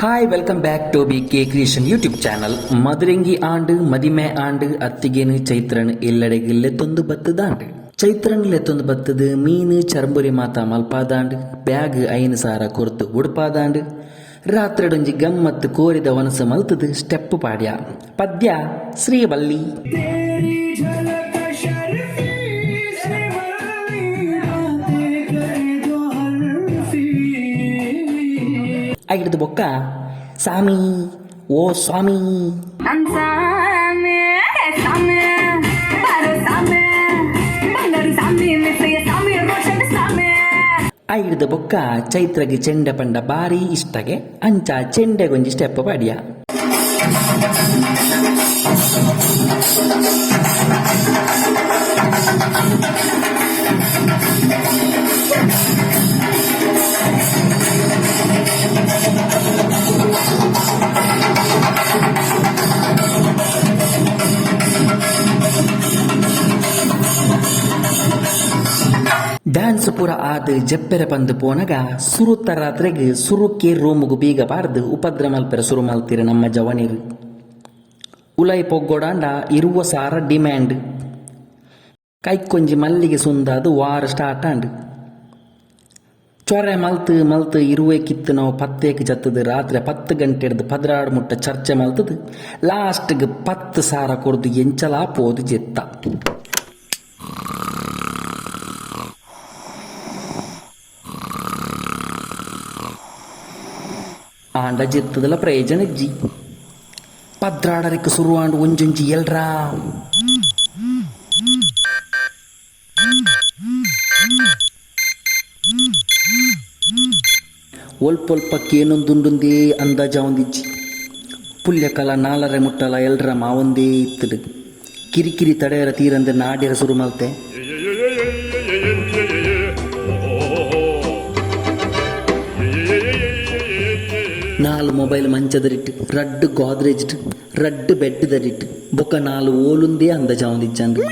Hi welcome back to B K creation YouTube channel ಮದುರೆಂಗಿ ಆಂಡು ಮದಿಮೆ ಆಂಡು ಅತ್ತಿಗೇನು ಚೈತ್ರನ್ ಎಲ್ಲೆಡೆಗಿಲ್ಲೆತ್ತೊಂದು ಬತ್ತದಾಂಡು ಚೈತ್ರನ್ ಲೆತ್ತೊಂದು ಬತ್ತದು ಮೀನು ಚರ್ಬುರಿ ಮಾತ ಮಲ್ಪಾದಾಂಡು ಬ್ಯಾಗ್ ಐನು ಸಾರ ಕೊರ್ತು ಉಡುಪಾದಾಂಡು ರಾತ್ರಿಡೊಂಜಿ ಗಮ್ಮತ್ತು ಕೋರಿದ ವನಸು ಮಲ್ತದು ಸ್ಟೆಪ್ ಪಾಡ್ಯ ಪದ್ಯ ಶ್ರೀವಲ್ಲಿ ಆಗಿಡ್ದು ಬೊಕ್ಕ. ಸಾಮಿ ಓ ಸ್ವಾಮಿ. same. ಆಗಿಡ್ದ ಬೊಕ್ಕ ಚೈತ್ರಗೆ ಚೆಂಡೆ ಪಂಡ ಬಾರಿ ಇಷ್ಟಗೆ ಅಂಚ ಚೆಂಡೆಗೊಂಜಿ ಸ್ಟೆಪ್ ಪಾಡ್ಯ. ಆದ ಆದ್ ಜಪ್ಪೆರೆ ಪಂದು ಪೋನಗ ಸುರುತ್ತ ರಾತ್ರೆಗ್ ಸುರುಕ್ಕೆ ರೂಮುಗು ಬೀಗ ಬಾರ್ದು ಉಪದ್ರ ಮಲ್ಪೆರ ಸುರು ಮಲ್ತಿರು ನಮ್ಮ ಜವನಿರು. ಉಲೈ ಪೊಗ್ಗೊಡಾಂಡ ಇರುವ ಸಾರ ಡಿಮ್ಯಾಂಡ್. ಕೈಕೊಂಜಿ ಮಲ್ಲಿಗೆ ಸುಂದಾದು ವಾರ ಸ್ಟಾರ್ಟ್ ಆಂಡ್ ಚೊರೆ ಮಲ್ತು ಮಲ್ತು ಇರುವೆ ಕಿತ್ತು ನಾವು ಪತ್ತೇಕ್ ಜತ್ತದು, ರಾತ್ರಿ ಪತ್ತು ಗಂಟೆ ಹಿಡ್ದು ಪದ್ರಾಡ್ ಮುಟ್ಟ ಚರ್ಚೆ ಮಲ್ತದು, ಲಾಸ್ಟ್ಗೆ ಪತ್ತು ಸಾರ ಕೊಡ್ದು ಎಂಚಲಾ ಪೋದು ಜೆತ್ತ. ಆಂಡ ಜಿತ್ತದಲ್ಲ ಪ್ರಯೋಜನ ಇಜ್ಜಿ ಪದ್ರಾಡರಿಕ್ಕೆ ಸುರುವಾಂಡು ಒಂಜೊಂಜಿ ಎಲ್ರಾ. ಒಲ್ಪೊಲ್ಪಕ್ಕೆ ಏನೊಂದುಂಡುಂದೇ ಅಂದಾಜ ಒಂದಿಜ್ಜಿ. ಪುಲ್ಯಕಲ ನಾಲರೆ ಮುಟ್ಟಲ ಎಲ್ರ ಮಾವೊಂದೇ ಇತ್ತು ಕಿರಿಕಿರಿ ತಡೆಯರ ತೀರಂದೆ ನಾಡ್ಯರ ಸುರು ಮಲ್ತೆ. ನಾಲ್ ಮೊಬೈಲ್ ಮಂಚದರಿಟ್ಟು ರಡ್ಡ್ ಗೋದ್ರೇಜ್ ರಡ್ಡ್ ಬೆಡ್ ದರಿಟ್ಟು ಬೊಕ್ಕ ನಾಲ್ ಓಲುಂದೇ ಅಂದಾಜ ಒಂದಿಜ್ಜಂದು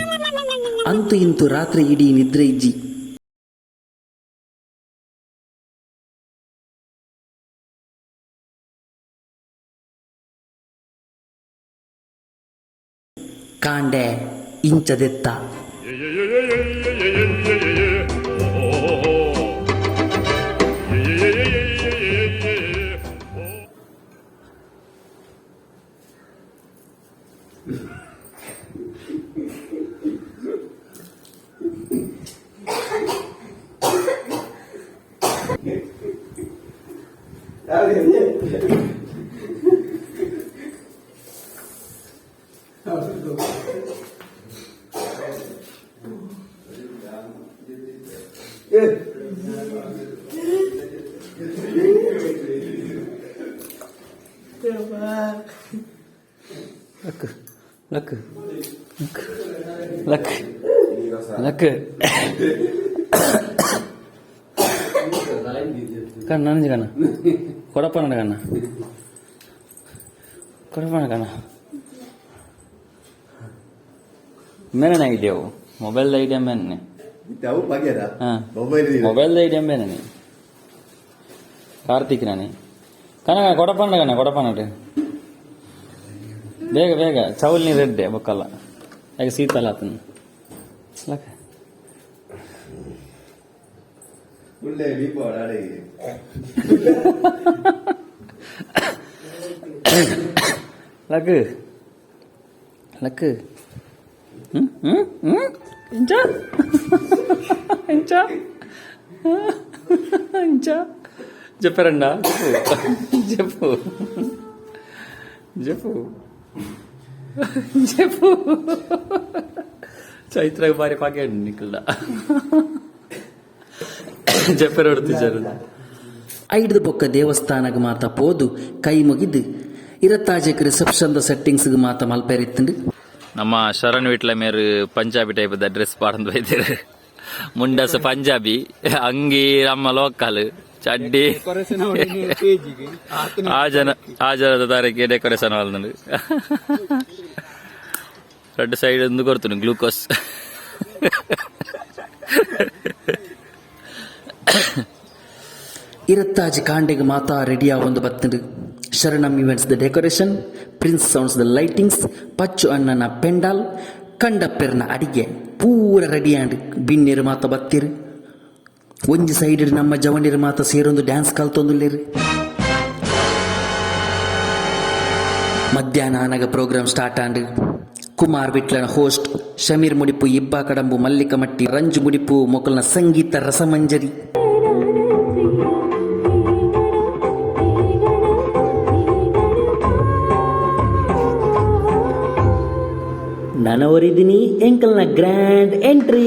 ಅಂತೂ ಇಂತು ರಾತ್ರಿ ಇಡೀ ನಿದ್ರೆ ಇಜ್ಜಿ ಕಾಂಡೆ ಇಂಚದೆತ್ತ ಲಕ್ ಲಕ್ ಲಕ್ ಲಕ್ ಕಣ್ಣ ನನಜಿ ಕಣ್ಣ ಕಣ್ಣ ಕೊಡಪ್ಪನ ಕಣ್ಣ ಮೇನೆ ಆಗಿದೆಯವು ಮೊಬೈಲ್ ಐಡಿಯಾ ಮೇನೆ Tahu mobile Mobile ini. Mobile idea ಮೇನೆ Karthik ನಾನಿ ಕನಗ ಕೊಡಪ್ಪನ ಕಣ್ಣ ಕೊಡಪ್ಪನಟೆ ಬೇಗ ಬೇಗ ಚೌಲ್ ನೀರು ರೆಡ್ಡೆ ಬೊಕ್ಕಲ್ಲ ಯಾಕೆ ಶೀತಲ ಆತನ ಲಕ Boleh lipat ada ini. ಲಕ್ ಲಕ್ ಹ್ಮ್ ಹ್ಮ್ ಹ್ಮ್ ಇಂಚ ಇಂಚ ಇಂಚ చెప్పారండ చెప్పు చెప్పు చెప్పు ಚೈತ್ರ ಬಾರಿ ಪಾಕೆಟ್ ನಿಕ್ಕಲ್ದ చెప్పారు ಹೊಡ್ತಿದ್ದಾರೆ ಐಡ್ದು ಬೊಕ್ಕ ದೇವಸ್ಥಾನಗ ಮಾತ ಪೋದು ಕೈ ಮುಗಿದು ಇರತ್ತಾಜೆಕ್ ರಿಸೆಪ್ಷನ್ದ ಸೆಟ್ಟಿಂಗ್ಸ್ಗೆ ಮಾತ ಮಲ್ಪೆರಿತ್ತಂಡು ನಮ್ಮ ಶರಣ್ ವಿಟ್ಲ ಮೇರು ಪಂಜಾಬಿ ಟೈಪ್ ಡ್ರೆಸ್ ಪಾಡಂದು ಬೈದಿರು ಮುಂಡಸ ಪಂಜಾಬಿ ಅಂಗಿ ನಮ್ಮ ಲೋಕಲ್ ಚಡ್ಡಿ. ಆಜನ ಆಜನದ ದಾರಿಗೆ ಡೆಕೋರೇಷನ್ ಹಾಲ್ನಲ್ಲಿ ರೆಡ್ ಸೈಡ್ ಒಂದು ಕೊಡ್ತೀನಿ ಗ್ಲೂಕೋಸ್ ಇರತ್ತಾಜ್ ಕಾಂಡಿಗೆ ಮಾತಾ ರೆಡಿಯಾ ಒಂದು ಬರ್ತದೆ ಶರಣಂ ಇವೆಂಟ್ಸ್ ದ ಡೆಕೋರೇಷನ್ ಪ್ರಿನ್ಸ್ ಸೌಂಡ್ಸ್ ದ ಲೈಟಿಂಗ್ಸ್ ಪಚ್ಚು ಅಣ್ಣನ ಪೆಂಡಾಲ್ ಕಂಡಪ್ಪೆರ್ನ ಅಡಿಗೆ ಪೂರ ರೆಡಿಯಾಂಡ್ ಬಿನ್ನಿರು ಮಾತ ಬತ್ತಿರು. ಒಂಜಿ ಸೈಡ್ ನಮ್ಮ ಜವನಿರ್ ಮಾತ ಸೇರೊಂದು ಡ್ಯಾನ್ಸ್ ಕಲ್ತೊಂದುಲ್ಲೇರಿ ಮಧ್ಯಾಹ್ನ ಆನಗ ಪ್ರೋಗ್ರಾಮ್ ಸ್ಟಾರ್ಟ್ ಆಂಡ್ ಕುಮಾರ್ ವಿಟ್ಲನ ಹೋಸ್ಟ್ ಶಮೀರ್ ಮುಡಿಪು, ಇಬ್ಬಾ ಕಡಂಬು, ಮಲ್ಲಿಕ ಮಟ್ಟಿ, ರಂಜು ಮುಡಿಪು, ಮೊಕಲ್ನ ಸಂಗೀತ ರಸಮಂಜರಿ. ನನವರಿದಿನಿ ಎಂಕಲ್ನ grand entry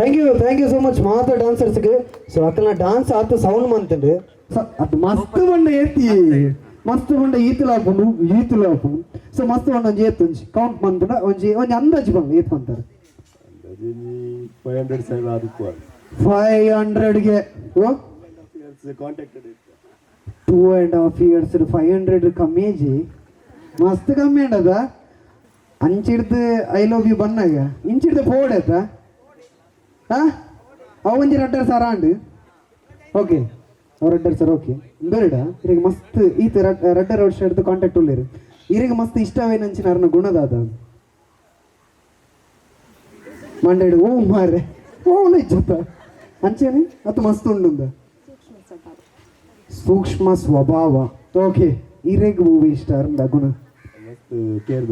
thank you thank you so much ಮಾತ್ರ ಡಾನ್ಸರ್ಸ್ಗೆ ಸೊ ಅಕ್ಕನ ಡಾನ್ಸ್ ಆತು ಸೌಂಡ್ ಮಂತಂಡು ಅದು ಮಸ್ತ್ ಬಂಡ ಏತಿ. ಮಸ್ತ್ ಬಂಡ ಈತಲು ಹಾಕೊಂಡು ಈತಲು ಹಾಕೊಂಡು ಸೊ ಮಸ್ತ್ ಬಂಡ ಒಂಜಿ ಏತ್ ಒಂಜಿ. ಕೌಂಟ್ ಮಂತುಂಡ ಒಂಜಿ ಒಂಜಿ ಅಂದಾಜು ಬಂದು ಏತ್ ಮಂತಾರೆ ಫೈವ್ ಹಂಡ್ರೆಡ್ ಸೈಡ್ ಅದಕ್ಕೂ five ಹಂಡ್ರೆಡ್ಗೆ two and half years five hundred ಕಮ್ಮಿ ಏಜಿ ಮಸ್ತ್ ಕಮ್ಮಿ ಅಂಡದ ಅಂಚಿಡ್ದು ಐ ಲವ್ ಯು ಬನ್ನಾಗ ಇಂಚಿಡ್ದು ಫೋರ್ಡ್ ಆಯ್ತಾ? ಹಾ? ಅವ ಒಂಜಿ ರಡ್ಡರ್ ಸರ್ ಆಂಡ್? ಓಕೆ ರಡ್ಡರ್ ಸರ್ ಓಕೆ ಬೇಡ. ಇರಿಗೆ ಮಸ್ತ್ ಈತ ರಡ್ಡರ್ ವರ್ಷ ಹಿಡ್ದು ಕಾಂಟ್ಯಾಕ್ಟ್ ಉಳ್ಳೇರು. ಇರಿಗೆ ಮಸ್ತ್ ಇಷ್ಟವೇನಂಚಿನ ಅರ್ನ ಗುಣದಾದ? ಮಂಡೇಡು ಓ ಮಾರೆ. ಓ ಜೊತ ಅಂಚೇನೆ? ಅದು ಮಸ್ತ್ ಉಂಡುಂದ? ಸೂಕ್ಷ್ಮ ಸ್ವಭಾವ. ಓಕೆ ಇರೆಗ್ ಮೂವಿ ಇಷ್ಟ ಅರ್ನ ಗುಣ. ಮಸ್ತ್ ಕೇರ್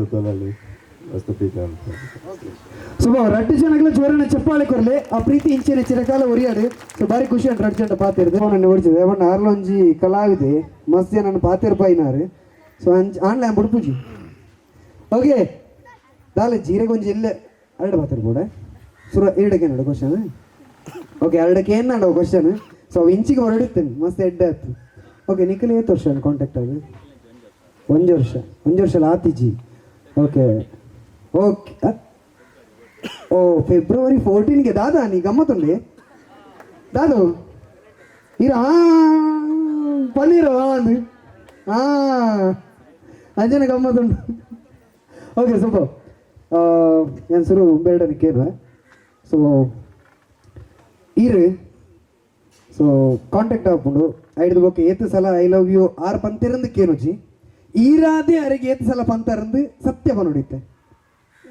ಶುಭ ರಡ್ಡು ಜನಗಳ ಜೋರನ ಚಪ್ಪಾಳೆ ಕೊರ್ಲೆ ಆ ಪ್ರೀತಿ ಇಂಚಿನ ಚಿರಕಾಲ ಒರಿಯಾಡು ಸೊ ಬಾರಿ ಖುಷಿ ಅಂತ ರಡ್ಡು ಜನ ಪಾತಿರ್ದು ನನ್ನ ಓಡಿಸಿದೆ. ಅವನ್ನ ಆರ್ಲೊಂಜಿ ಕಲಾವಿದೆ ಮಸ್ತ್ ನನ್ನ ಪಾತಿರ್ ಪಾಯಿನಾರು ಸೊ ಅಂಚ್ ಆನ್ಲೈನ್ ಬುಡ್ಪುಜಿ ಓಕೆ ದಾಲೆ ಜೀರೆಗೊಂಜಿ ಇಲ್ಲೇ. ಎರಡು ಪಾತಿರ್ ಕೂಡ ಸುರ ಎರಡಕ್ಕೆ ನಡು ಕ್ವಶನ್ ಓಕೆ ಎರಡಕ್ಕೆ ಏನು ನಾಡು ಕ್ವಶನ್ ಸೊ ಅವು ಇಂಚಿಗೆ ಹೊರಡುತ್ತೇನೆ. ಮಸ್ತ್ ಎಡ್ಡೆ ಆಯ್ತು. ಓಕೆ ನಿಖಿಲ್ ಏತ್ ವರ್ಷ ಕಾಂಟ್ಯಾಕ್ಟ್ ಆಗಿ ಒಂದು ವರ್ಷ. ಒಂದು ವರ್ಷ ಆತಿಜಿ ಓಕೆ ಓಕೆ ಓ ಫೆಬ್ರವರಿ ಫೋರ್ಟೀನ್ಗೆ ದಾದಾ ನೀ ಗಮ್ಮತ್ತುಂಡಿ ದಾದು ಇರ ಪನ್ನೀರು ಅಂದು ಹಾ ಅಂಜನ ಗಮ್ಮತ್ತುಂಡು ಓಕೆ ಸ್ವಲ್ಪ ಏನು ಸುರು ಬೇಡನಿ ಕೇಳುವ ಸೊ ಇರು ಸೊ ಕಾಂಟ್ಯಾಕ್ಟ್ ಹಾಕೊಂಡು ಐದು ಬೊಕ್ಕ ಏತು ಸಲ ಐ ಲವ್ ಯು ಆರ್ ಪಂತಿರಂದು ಕೇನುಜಿ ಈರಾದೆ ಅರೆಗೆ ಏತು ಸಲ ಪಂತರಂದು ಸತ್ಯ ಪನುಡಿತ್ತೆ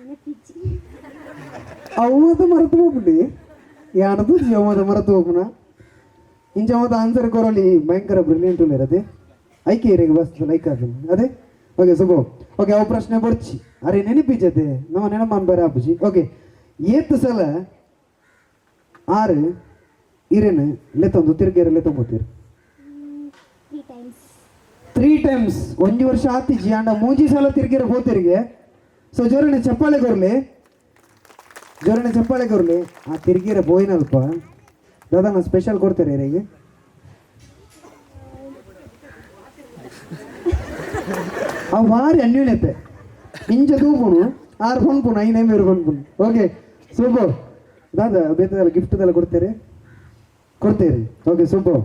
ಹೋಗ್ಬಿಟ್ಟು. ಯಾನದು ಜೀವದ ಮರೆತು ಹೋಗ್ನ ಇಂಚಮದ ಆನ್ಸರ್ ಕೊರಲಿ ಭಯಂಕರ ಬ್ರಿಲಿಯಂಟ್ ಇರದೆ ಐಕೆ ಇರಿಗೆ ಬಸ್ ಲೈಕ್ ಅದು? ಅದೇ ಓಕೆ ಸುಗೋ ಓಕೆ ಅವು ಪ್ರಶ್ನೆ ಬರ್ಚಿ. ಅರೆ ನೆನಪಿಜತೆ ನಮ್ಮ ನೆನಪನ್ ಬೇರೆ ಆಪುಜಿ ಓಕೆ ಏತ್ ಸಲ ಆರು ಇರೇನು ಲೆತ್ತೊಂದು ತಿರ್ಗೇರು ಲೆತ್ತೊಂಬೋತೀರಿ ತ್ರೀ ಟೈಮ್ಸ್ ಒಂದು ವರ್ಷ ಆತಿಜಿ ಅಂಡ ಮೂಜಿ ಸಲ ತಿರುಗಿರ ಹೋತಿರಿಗೆ ಸೊ ಜೋರನೆ ಚಪ್ಪಾಳೆ ಕೊರ್ಲಿ. ಜೋರನೆ ಚಪ್ಪಾಳೆ ಕೊರ್ಲಿ. ಆ ತಿರುಗಿರ ಬೋಯ್ನಲ್ಪ ದಾದಾ ಸ್ಪೆಷಲ್ ಕೊಡ್ತೇನೆ ಇವರಿಗೆ ಅವು ಭಾರಿ ಅನ್ಯೂನ್ಯತೆ. ಇಂಚ ತೂಪುನು ಆರು ಪನ್ಪುನು ಐನೇ ಮೇರು ಪನ್ಪುನು ಓಕೆ ಸೂಪರ್ ದಾದಾ, ಬೇತದಲ್ಲ ಗಿಫ್ಟ್ದೆಲ್ಲ ಕೊಡ್ತೀರಿ? ಕೊಡ್ತೀರಿ. Okay super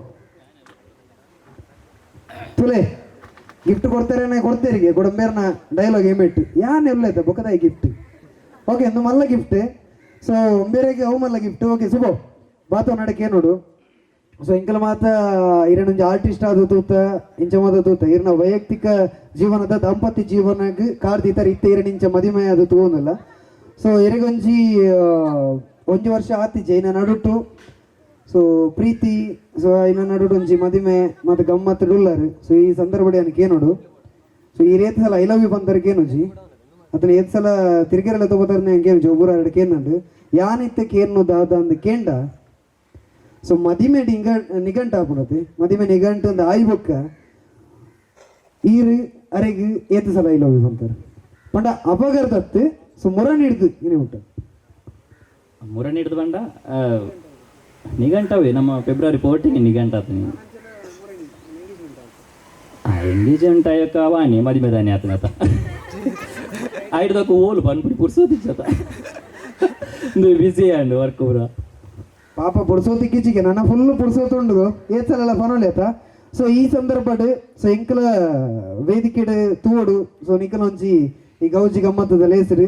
ತುಲೆ. ಗಿಫ್ಟ್ ಕೊಡ್ತಾರೆ ಕೊಡ್ತೇರಿಗೆ ಕೊಡಂಬೇರ್ನ ಡೈಲಾಗ್ ಏಮೆಟ್ಟು ಯಾನ್ ಎಲ್ಲ ಬೊಕ್ಕದಾಯಿ ಗಿಫ್ಟ್ ಓಕೆ ಇನ್ನು ಮಲ್ಲ ಗಿಫ್ಟ್ ಸೊ ಬೇರೆಗೆ ಅವು ಮಲ್ಲ ಗಿಫ್ಟ್ ಓಕೆ ಸುಬೋ, ಬಾತು ನಡಕ್ಕೆ ನೋಡು? ಸೊ ಇಂಕಲ ಮಾತ ಇರನೊಂಜಿ ಆರ್ಟಿಸ್ಟ್ ಆದ ತೂತ, ಇಂಚ ಮಾತ ತೂತ, ಇರ್ನ ವೈಯಕ್ತಿಕ ಜೀವನದ ದಾಂಪತ್ಯ ಜೀವನಗ್ ಇತ್ತೆ ಇತ್ತ ಇರನಿಂಚ ಮದುವೆ ಅದು ತೂನಲ್ಲ ಸೊ ಇರಗೊಂಜಿ ಒಂಜಿ ವರ್ಷ ಆತಿ ಜೈನ ನಡುಟು ಸೊ ಪ್ರೀತಿ ಸೊ ಇನ್ನ ನಡುಡು ಒಂಜಿ ಮದಿಮೆ ಮತ್ತೆ ಗಮ್ಮತ್ ಡುಲ್ಲರ್ ಸೊ ಈ ಸಂದರ್ಭಡೆ ಏನಕ್ಕೆ ನೋಡು? ಸೊ ಈ ರೇತ ಸಲ ಐ ಲವ್ ಯು ಬಂದರ್ಗೆ ಏನೊಜಿ ಅತನ ಏತ್ ಸಲ ತಿರುಗಿರಲ್ಲ ತಗೋತಾರ ಕೇನು ಜೋಬುರ ಎರಡು ಕೇನಂಡು ಯಾನಿತ್ತ ಕೇನು ದಾದ ಅಂದ್ ಕೇಂಡ? ಸೊ ಮದಿಮೆ ಡಿಂಗ ನಿಘಂಟ ಹಾಕೊಂಡತೆ ಮದಿಮೆ ನಿಘಂಟ ಅಂದ್ ಆಯ್ ಬೊಕ್ಕ ಈರು, ಅರೆಗ್, ಏತ್ ಸಲ ಐ ಲವ್ ಯು ಬಂತಾರೆ. ಪಂಡ ಅಪಗರ್ದತ್ತು ಸೊ ಮೊರ ಹಿಡ್ದು ಏನೇ ಉಂಟು ಮುರಣಿ ಹಿಡಿದು ಬಂಡ ನಿಘಂಟವೇ? ನಮ್ಮ ಫೆಬ್ರವರಿ ಫೋರ್ಟೀನ್ ನಿಘಂಟ ಆತ ನೀವು ಎಂಗೇಜ್ಮೆಂಟ್ ಅಯ್ಯಕ್ಕ ವಾಣಿ ಮದುವೆ ದಾನಿ ಆತನತ ಐಡ್ದಕ್ಕ ಓಲು ಬಂದ್ಬಿಟ್ಟು ಪುರ್ಸೋದಿಚ್ಚತ ನೀವು ಬಿಸಿ ಅಂಡು ವರ್ಕ್ ಪೂರ. ಪಾಪ ಪುಡ್ಸೋತಿ ಕಿಚಿಗೆ ನನ್ನ ಫುಲ್ ಪುಡ್ಸೋತುಂಡು ಏತ್ಸಲೆಲ್ಲ ಆತ ಸೊ ಈ ಸಂದರ್ಭಡ್ ಸೊ ಎಂಕಲ ವೇದಿಕೆಡ್ ತೂವಡು ಸೊ ನಿಕಲ ಒಂಜಿ ಈ ಗೌಜಿ ಗಮ್ಮತ್ತದ ಲೇಸರು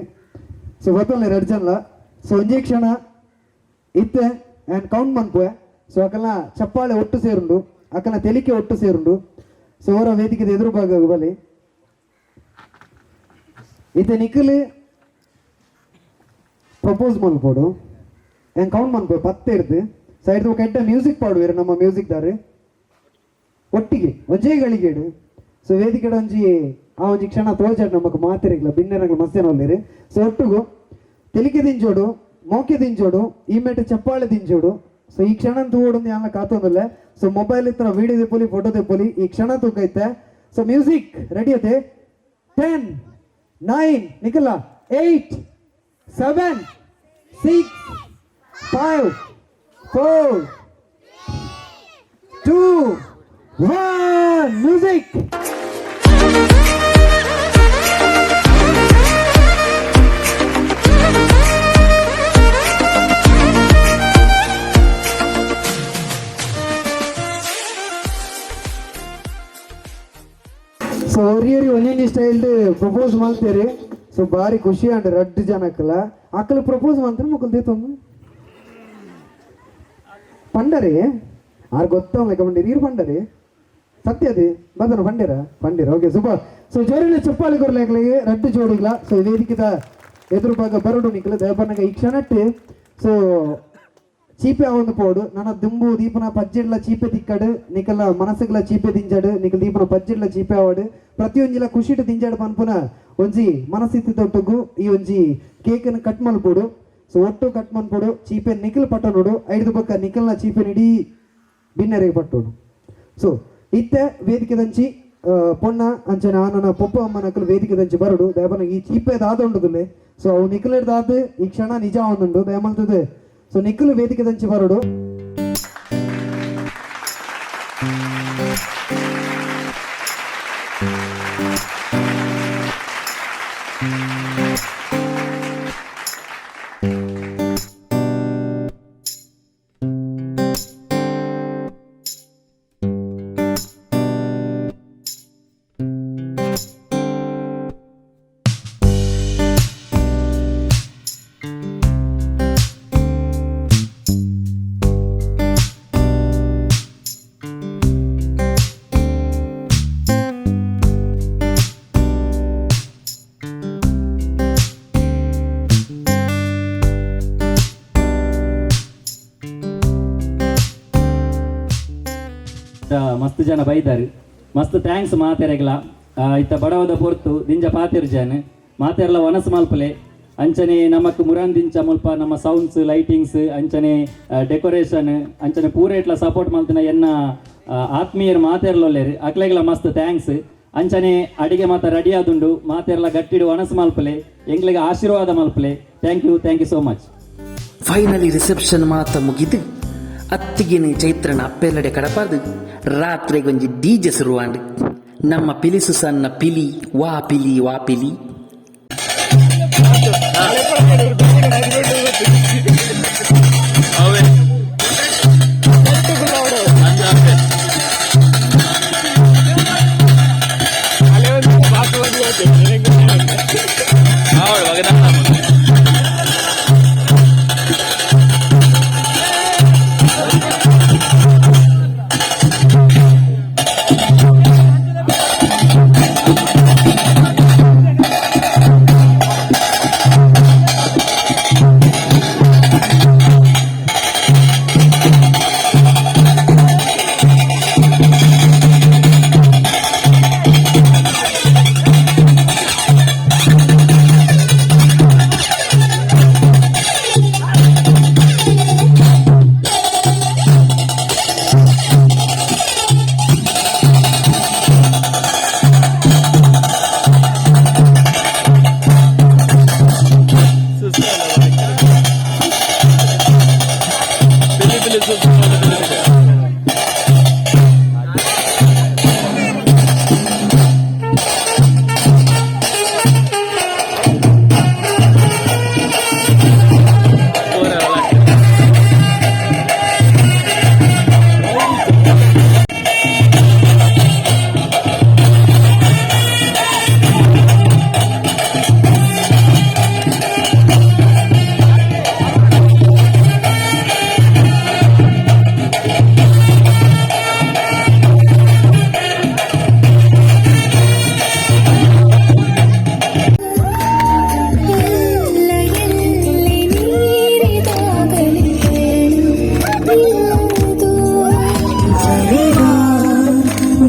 ಸೊ ಗೊತ್ತಲ್ಲ ಎರಡು ಜನ ಸೊ ಒಂಜಿ ಕ್ಷಣ, ಇತ್ತೆ ಆ್ಯಂಡ್ ಕೌಂಟ್ ಮನ್ಪುವೆ ಸೊ ಅಕಲ್ನ ಚಪ್ಪಾಳೆ ಒಟ್ಟು ಸೇರುಂಡು, ಅಕಲ್ನ ತೆಲಿಕೆ ಒಟ್ಟು ಸೇರುಂಡು. ಸೊ ಅವರ ವೇದಿಕೆದ ಎದುರು ಭಾಗ ಬಲಿ ಇತ ನಿಖಿಲ್ ಪ್ರಪೋಸ್ ಮಲ್ಪೋಡು ಹೆಂಗ್ ಕೌಂಟ್ ಮನ್ಪೋ ಪತ್ತೆ ಇರ್ದು ಸೈಡ್ ఒక ಎಂಟ ಮ್ಯೂಸಿಕ್ ಪಾಡುವೇರು ನಮ್ಮ ಮ್ಯೂಸಿಕ್ ದಾರು ಒಟ್ಟಿಗೆ ಒಂಜೇ ಗಳಿಗೇಡು. ಸೊ ವೇದಿಕೆ ಒಂಜಿ, ಆ ಒಂಜಿ ಕ್ಷಣ ತೋಜಾಡ್ ನಮಕ್ ಮಾತಿರಗಿಲ್ಲ ಬಿನ್ನೆರಂಗ್ಲ ಮಸ್ತೇನ ಒಲ್ಲಿರಿ ಸೊ ಒಟ್ಟಿಗೂ, ತೆಲಿಕೆ ದಿಂಜೋಡು ಮೋಕೆ ದಿಂಜೋಡು ಈ ಮೇಟ್ ಚಪ್ಪಾಳೆ ದಿಂಜೋಡು ಸೊ ಈ ಕ್ಷಣ ತೂಡು ಯಾನ ಕಾತೊಂದಿಲ್ಲ ಸೊ ಮೊಬೈಲ್ ಇತ್ರ ವಿಡಿಯೋ ತೆಪ್ಪಲಿ ಫೋಟೋ ತೆಪ್ಪಲಿ ಈ ಕ್ಷಣ ತೂಕೈತೆ ಸೊ ಮ್ಯೂಸಿಕ್ ರೆಡಿ ಐತೆ ten nine ನಿಖಲ್ಲ eight seven six five, four, two, one, music. ಒಂದೊಂದು ಸ್ಟೈಲ್ಡ್ ಪ್ರಪೋಸ್ ಮಾಡ್ತೀರಿ ಸೊ ಭಾರಿ ಖುಷಿ ಅಂಡ್ ರಡ್ಡು ಜನಕ್ಕಲ್ಲ ಅಕ್ಕಲು ಪ್ರಪೋಸ್ ಮಾಡ್ತಾರೆ ಮಕ್ಕಳು ದೀತೊಂದು ಪಂಡರಿ ಆರು ಗೊತ್ತ ಲೆಕ್ಕಂಡಿರಿ ಇರು ಪಂಡರಿ ಸತ್ಯದಿ ಬಂದನು ಪಂಡಿರ ಪಂಡಿರ ಓಕೆ ಸೂಪರ್ ಸೊ ಜೋರಿನ ಚಪ್ಪಾಳಿ ಕೊರ್ಲಾಗ್ಲಿಗೆ ರಡ್ಡು ಜೋಡಿಗ್ಲ ಸೊ ವೇದಿಕೆದ ಎದುರು ಭಾಗ ಬರಡು ನಿಕ್ಲ ದೇವಪನ್ನಗ ಈ ಕ್ಷಣಟ್ಟು ಸೊ ಚೀಪೆ ಒಂದು ಪೋಡು ನನ್ನ ದುಂಬು ದೀಪನ ಪಜ್ಜಿಡ್ಲ ಚೀಪೆ ತಿಕ್ಕಡು ನಿಕಲ ಮನಸ್ಸುಗಳ ಚೀಪೆ ದಿಂಜಾಡು ನಿಕಲ್ ದೀಪನ ಪಜ್ಜಿಡ್ಲ ಚೀಪೆ ಆವಾಡು ಪ್ರತಿಯೊಂಜಿಲ ಖುಷಿಟ್ ದಿಂಜಾಡು ಪನ್ಪುನ ಒಂಜಿ ಮನಸ್ಥಿತಿ ತೊಟ್ಟುಗು ಈ ಒಂಜಿ ಕೇಕನ್ನು ಕಟ್ ಮಲ್ಪೋಡು ಸೊ ಒಟ್ಟು ಕಟ್ ಮನ್ಪೋಡು ಚೀಪೆ ನಿಖಲ್ ಪಟ್ಟ ನೋಡು ಐದು ಪಕ್ಕ ನಿಖಲ್ನ ಚೀಪೆ ಇಡೀ ಬಿನ್ನರೆಗೆ ಪಟ್ಟೋಡು ಸೊ ಇತ್ತೆ ವೇದಿಕೆ ದಂಚಿ ಆ, ಪೊಣ್ಣ ಅಂಚನೆ ಆನನ ಪೊಪ್ಪ ಅಮ್ಮ ನಕಲು ವೇದಿಕೆ ದಂಚಿ ಬರಡು ದಯಪನ ಈ ಚೀಪೆ ದಾದ ಉಂಡುದಿಲ್ಲ ಸೊ ಅವು ನಿಖಲ್ ದಾದ ಈ ಕ್ಷಣ ನಿಜ ಒಂದುಂಡು ದಯಮಲ್ತದೆ ಸೊ ನಿಖಲ್ ವೇದಿಕೆ ದಂಚಿ ಮಸ್ತ್ ಜನ ಬೈದಾರು. ಮಸ್ತ್ ಥ್ಯಾಂಕ್ಸ್ ಮಾತೆರೆಗ್ಲ. ಇತ್ತ ಬಡವದ ಪೊರ್ತು ದಿಂಜ ಪಾತೆರ್ ಜನ. ಮಾತೆರ್ಲ ವನಸ್ ಮಲ್ಪಲೆ. ಅಂಚನೆ ನಮಕ್ ಮುರಂದಿಂಚ ದಿಂಚ ಮುಲ್ಪ ನಮ್ಮ ಸೌಂಡ್ಸ್ ಲೈಟಿಂಗ್ಸ್ ಅಂಚನೆ ಡೆಕೋರೇಷನ್ ಅಂಚನೆ ಪೂರ ಇಟ್ಲ ಸಪೋರ್ಟ್ ಮಲ್ತಿನ ಎನ್ನ ಆತ್ಮೀಯರು ಮಾತೆರ್ಲೊಲ್ಲೆರು. ಅಕ್ಲೆಗ್ಲ ಮಸ್ತ್ ಥ್ಯಾಂಕ್ಸ್ ಅಂಚನೆ ಅಡಿಗೆ ಮಾತ ರೆಡಿ ಆದುಂಡು ಮಾತೆರ್ಲ ಗಟ್ಟಿಡು ವನಸ್ ಮಲ್ಪಲೆ. ಎಂಗ್ಲಿಗೆ ಆಶೀರ್ವಾದ ಮಲ್ಪಲೆ. Thank you thank you so much finally reception ಮಾತ ಮುಗಿದು. ಅತ್ತಿಗಿನ ಚೈತ್ರನ ಅಪ್ಪೆಲ್ಲಡೆ ಕಡಪಾದು ರಾತ್ರಿಗೊಂಜಿ ಡಿಜೆ ಶುರುವಾಂಡು ನಮ್ಮ ಪಿಲಿಸು ಸಣ್ಣ ಪಿಲಿ, ವಾ ಪಿಲಿ ವಾ ಪಿಲಿ.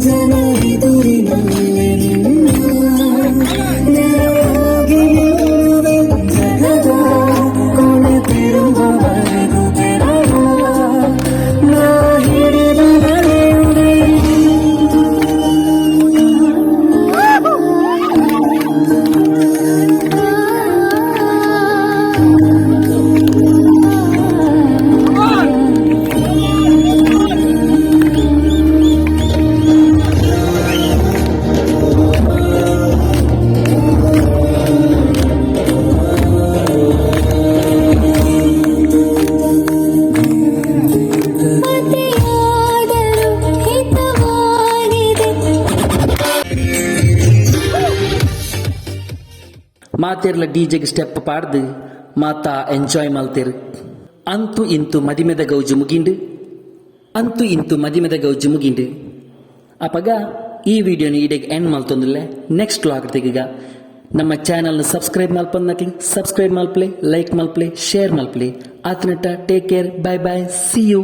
জানাই দূরে। ಮಾತೆರ್ಲ ಡಿಜೆಗೆ ಸ್ಟೆಪ್ ಪಾಡ್ದು, ಮಾತಾ ಎಂಜಾಯ್ ಮಲ್ತೇರು. ಅಂತು ಇಂತು ಮದಿಮೆದ ಗೌಜು ಮುಗಿಂಡು, ಅಂತು ಇಂತು ಮದಿಮೆದ ಗೌಜು ಮುಗಿಂಡು. ಅಪಗ ಈ ವಿಡಿಯೋನ ಈಡೆಗೆ ಎಂಡ್ ಮಲ್ತೊಂದಿಲ್ಲ ನೆಕ್ಸ್ಟ್ ಲಾಗ್ ತೆಗಿಗ. ನಮ್ಮ ಚಾನಲ್ನ ಸಬ್ಸ್ಕ್ರೈಬ್ ಮಲ್ಪನ್ನಕ್ಲಿ ಸಬ್ಸ್ಕ್ರೈಬ್ ಮಲ್ಪ್ಲೆ ಲೈಕ್ ಮಲ್ಪ್ಲೆ ಶೇರ್ ಮಲ್ಪ್ಲೆ. ಆತನಟ take care bye bye see you